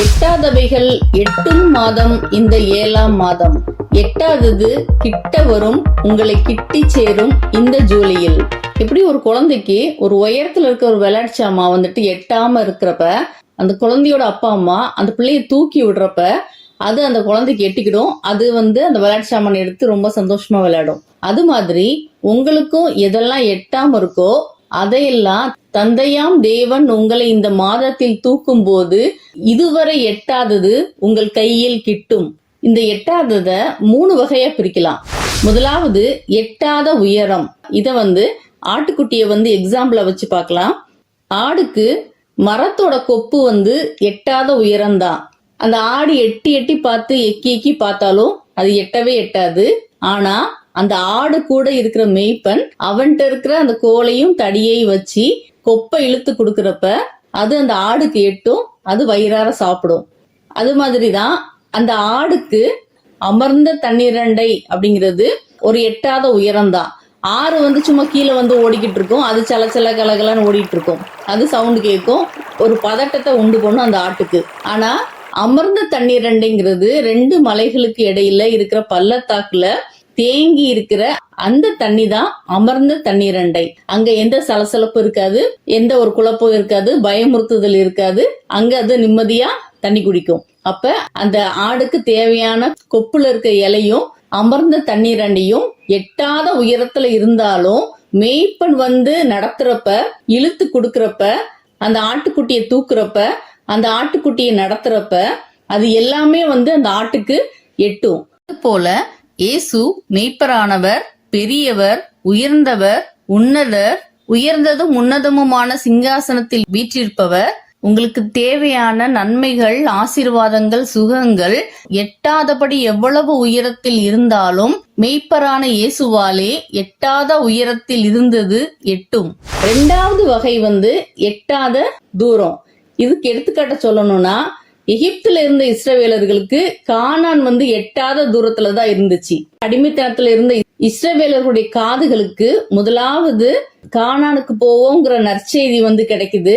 எட்டாதவைகள் எட்டும் மாதம் இந்த ஏழாம் மாதம். எட்டாதது கிட்ட வரும் உங்களை கிட்டி சேரும் இந்த ஜூலியில். எப்படி ஒரு குழந்தைக்கு ஒரு உயரத்துல இருக்க ஒரு விளையாட்டு சாமான் வந்துட்டு எட்டாம இருக்கிறப்ப அந்த குழந்தையோட அப்பா அம்மா அந்த பிள்ளைய தூக்கி விடுறப்ப அது அந்த குழந்தைக்கு எட்டிக்கிடும். அது வந்து அந்த விளையாட்டு சாமான் எடுத்து ரொம்ப சந்தோஷமா விளையாடும். அது மாதிரி உங்களுக்கும் எதெல்லாம் எட்டாம இருக்கோ அதையெல்லாம் தந்தையாம் தேவன் உங்களை இந்த மாதத்தில் தூக்கும் போது இதுவரை எட்டாதது உங்கள் கையில் கிட்டும். இந்த எட்டாதத மூணு வகையா பிரிக்கலாம். முதலாவது எட்டாத உயரம். இத வந்து ஆட்டுக்குட்டியை வந்து எக்ஸாம்பிள வச்சு பார்க்கலாம். ஆடுக்கு மரத்தோட கொப்பு வந்து எட்டாத உயரம்தான் அந்த ஆடு எட்டி எட்டி பார்த்து எக்கி எக்கி பார்த்தாலும் அது எட்டவே எட்டாது. ஆனா அந்த ஆடு கூட இருக்கிற மெய்ப்பன் அவன்கிட்ட இருக்கிற அந்த கோலையும் தடியையும் வச்சு கொப்பை இழுத்து கொடுக்குறப்ப அது அந்த ஆடுக்கு எட்டும் அது வயிறார சாப்பிடும். அது மாதிரிதான் அந்த ஆடுக்கு அமர்ந்த தண்ணீரண்டை அப்படிங்கிறது ஒரு எட்டாத உயரம்தான். ஆறு வந்து சும்மா கீழே வந்து ஓடிக்கிட்டு இருக்கும். அது சல சல கலகலன்னு ஓடிட்டு இருக்கும். அது சவுண்டு கேட்கும் ஒரு பதட்டத்தை உண்டு பண்ணும் அந்த ஆட்டுக்கு. ஆனா அமர்ந்த தண்ணீரண்டைங்கிறது ரெண்டு மலைகளுக்கு இடையில இருக்கிற பள்ளத்தாக்குல தேங்கி இருக்கிற அந்த தண்ணி தான் அமர்ந்த தண்ணீரண்டை. அங்க எந்த சலசலப்பு இருக்காது எந்த ஒரு குழப்பம் இருக்காது பயமுறுத்துதல் இருக்காது. அங்க அது நிம்மதியா தண்ணி குடிக்கும். அப்ப அந்த ஆடுக்கு தேவையான கொப்புல இருக்க இலையும் அமர்ந்த தண்ணீரண்டையும் எட்டாத உயரத்துல இருந்தாலும் மேய்ப்பன் வந்து நடத்துறப்ப இழுத்து கொடுக்கறப்ப அந்த ஆட்டுக்குட்டியை தூக்குறப்ப அந்த ஆட்டுக்குட்டியை நடத்துறப்ப அது எல்லாமே வந்து அந்த ஆட்டுக்கு எட்டும். போல இயேசு மெய்ப்பரானவர் பெரியவர் உயர்ந்தவர் உன்னதர் உயர்ந்ததும் உன்னதமுமான சிங்காசனத்தில் வீற்றிருப்பவர். உங்களுக்கு தேவையான நன்மைகள் ஆசீர்வாதங்கள் சுகங்கள் எட்டாதபடி எவ்வளவு உயரத்தில் இருந்தாலும் மெய்ப்பரான இயேசுவாலே எட்டாத உயரத்தில் இருந்தது எட்டும். ரெண்டாவது வகை வந்து எட்டாத தூரம். இதுக்கு எடுத்துக்காட்ட சொல்லணும்னா எகிப்துல இருந்த இஸ்ரவேலர்களுக்கு கானான் வந்து எட்டாத தூரத்துல தான் இருந்துச்சு. அடிமைத்தனத்துல இருந்த இஸ்ரவேலர்களுடைய காதுகளுக்கு முதலாவது கானானுக்கு போவோங்கிற நற்செய்தி வந்து கிடைக்குது.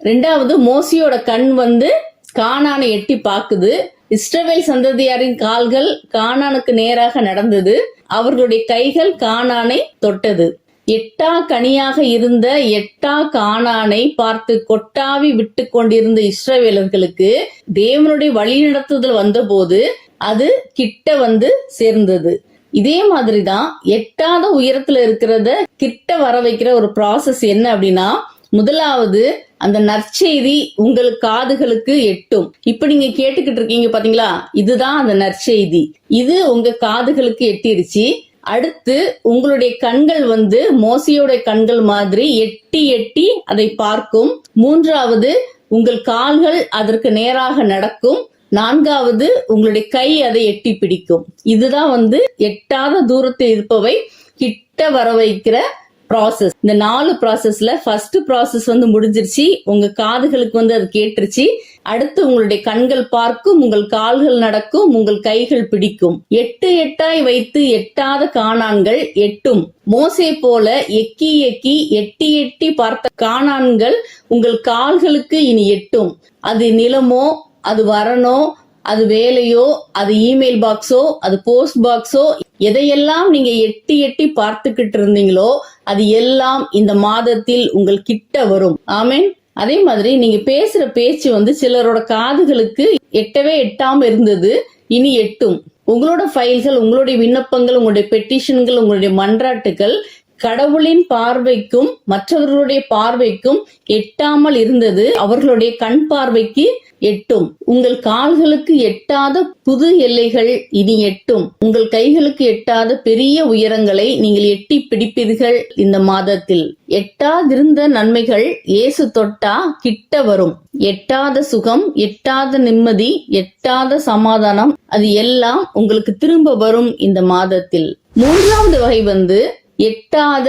ரெண்டாவது மோசியோட கண் வந்து கானானை எட்டி பாக்குது இஸ்ரவேல் சந்ததியாரின் கால்கள் கானானுக்கு நேராக நடந்தது. அவர்களுடைய கைகள் கானானை தொட்டது. எட்டா கனியாக இருந்த எட்டா கானானை பார்த்து கொட்டாவி விட்டு கொண்டிருந்த இஸ்ரவேலர்களுக்கு தேவனுடைய வழிநடத்துதல் வந்தபோது அது கிட்ட வந்து சேர்ந்தது. இதே மாதிரிதான் எட்டாத உயரத்துல இருக்கிறத கிட்ட வர வைக்கிற ஒரு ப்ராசஸ் என்ன அப்படின்னா முதலாவது அந்த நற்செய்தி உங்கள் காதுகளுக்கு எட்டும். இப்ப நீங்க கேட்டுக்கிட்டு இருக்கீங்க பாத்தீங்களா? இதுதான் அந்த நற்செய்தி. இது உங்க காதுகளுக்கு எட்டிருச்சு. அடுத்து உங்களுடைய கண்கள் வந்து மோசியோட கண்கள் மாதிரி எட்டி எட்டி அதை பார்க்கும். மூன்றாவது உங்கள் கால்கள் அதற்கு நேராக நடக்கும். நான்காவது உங்களுடைய கை அதை எட்டி பிடிக்கும். இதுதான் வந்து எட்டாத தூரத்தில் இருப்பவை கிட்ட வர வைக்கிற ப்ராசஸ் இந்த நாலு ப்ராசஸ்ல ஃபர்ஸ்ட் ப்ராசஸ் வந்து முடிஞ்சிருச்சு. உங்க காதுகளுக்கு வந்து அது கேட்டுருச்சு. அடுத்து உங்களுடைய கண்கள் பார்க்கும் உங்கள் கால்கள் நடக்கும் உங்கள் கைகள் பிடிக்கும். எட்டு எட்டாய் வைத்து எட்டாத காணான்கள் எட்டும். மோசே போல எக்கி எக்கி எட்டி எட்டி பார்த்த காணான்கள் உங்கள் கால்களுக்கு இனி எட்டும். அது நிலமோ அது வரனோ அது வேலையோ அது இமெயில் பாக்ஸோ அது போஸ்ட் பாக்ஸோ எதையெல்லாம் நீங்க எட்டி எட்டி பார்த்துக்கிட்டு இருந்தீங்களோ அது எல்லாம் இந்த மாதத்தில் உங்கள் கிட்ட வரும். ஆமேன். அதே மாதிரி நீங்க பேசுற பேச்சு வந்து சிலரோட காதுகளுக்கு எட்டவே எட்டாம இருந்தது இனி எட்டும். உங்களோட ஃபைல்கள் உங்களுடைய விண்ணப்பங்கள் உங்களுடைய பெட்டிஷன்கள் உங்களுடைய மன்றாட்டுகள் கடவுளின் பார்வைக்கும் மற்றவர்களுடைய பார்வைக்கும் எட்டாமல் இருந்தது. அவர்களுடைய கண் பார்வைக்கு எட்டும். உங்கள் கால்களுக்கு எட்டாத புது எல்லைகள் இனி எட்டும். உங்கள் கைகளுக்கு எட்டாத பெரிய உயரங்களை நீங்கள் எட்டி பிடிப்பீர்கள் இந்த மாதத்தில். எட்டாதிருந்த நன்மைகள் இயேசு தொட்டா கிட்ட வரும். எட்டாத சுகம் எட்டாத நிம்மதி எட்டாத சமாதானம் அது எல்லாம் உங்களுக்கு திரும்ப வரும் இந்த மாதத்தில். மூன்றாவது வகை வந்து எட்டாத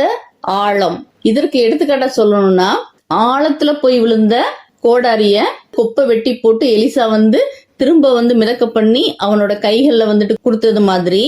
ஆழம். இதற்கு எடுத்துக்காட்ட சொல்லணும்னா ஆழத்துல போய் விழுந்த கோடாரிய கொப்பை வெட்டி போட்டு எலிசா வந்து திரும்ப வந்து மிதக்க பண்ணி அவனோட கைகள்ல வந்துட்டு கொடுத்தது மாதிரி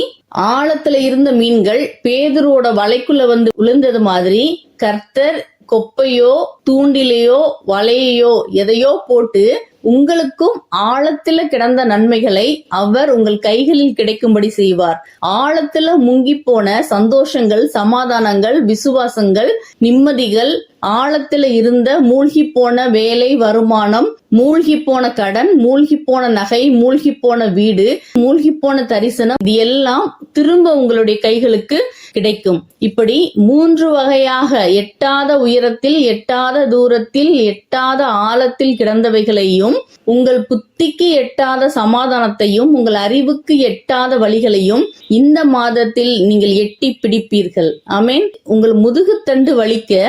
ஆழத்துல இருந்த மீன்கள் பேதுருவோட வலைக்குள்ள வந்து விழுந்தது மாதிரி கர்த்தர் கொப்பையோ தூண்டிலையோ வலையையோ எதையோ போட்டு உங்களுக்கும் ஆழத்துல கிடந்த நன்மைகளை அவர் உங்கள் கைகளில் கிடைக்கும்படி செய்வார். ஆழத்துல முங்கி போன சந்தோஷங்கள் சமாதானங்கள் விசுவாசங்கள் நிம்மதிகள் ஆழத்துல இருந்த மூழ்கி போன வேலை வருமானம் மூழ்கி போன கடன் மூழ்கி போன நகை மூழ்கி போன வீடு மூழ்கி போன தரிசனம் இது எல்லாம் திரும்ப உங்களுடைய கைகளுக்கு கிடைக்கும். இப்படி மூன்று வகையாக எட்டாத உயரத்தில் எட்டாத தூரத்தில் எட்டாத ஆழத்தில் கிடந்தவைகளையும் உங்கள் புத்திக்கு எட்டாத சமாதானத்தையும் உங்கள் அறிவுக்கு எட்டாத வழிகளையும் இந்த மாதத்தில் நீங்கள் எட்டி பிடிப்பீர்கள். அமேன் உங்கள் முதுகுத்தண்டு வலிக்க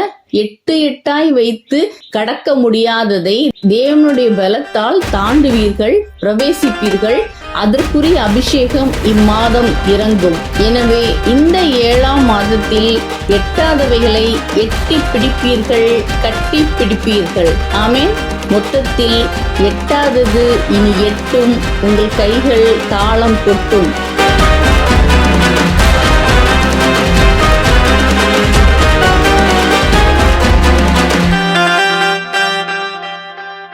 எட்டு எட்டாய் வைத்து கடக்க முடியாததை தேவனுடைய பலத்தால் தாண்டுவீர்கள் பிரவேசிப்பீர்கள். அதற்குரிய அபிஷேகம் இம்மாதம் இறங்கும். எனவே இந்த ஏழாம் மாதத்தில் எட்டாதவைகளை எட்டி பிடிப்பீர்கள் கட்டி பிடிப்பீர்கள். ஆமென். மொத்தத்தில் எட்டாதது இனி எட்டும். உங்கள் கைகள் தாளம் கொட்டும்.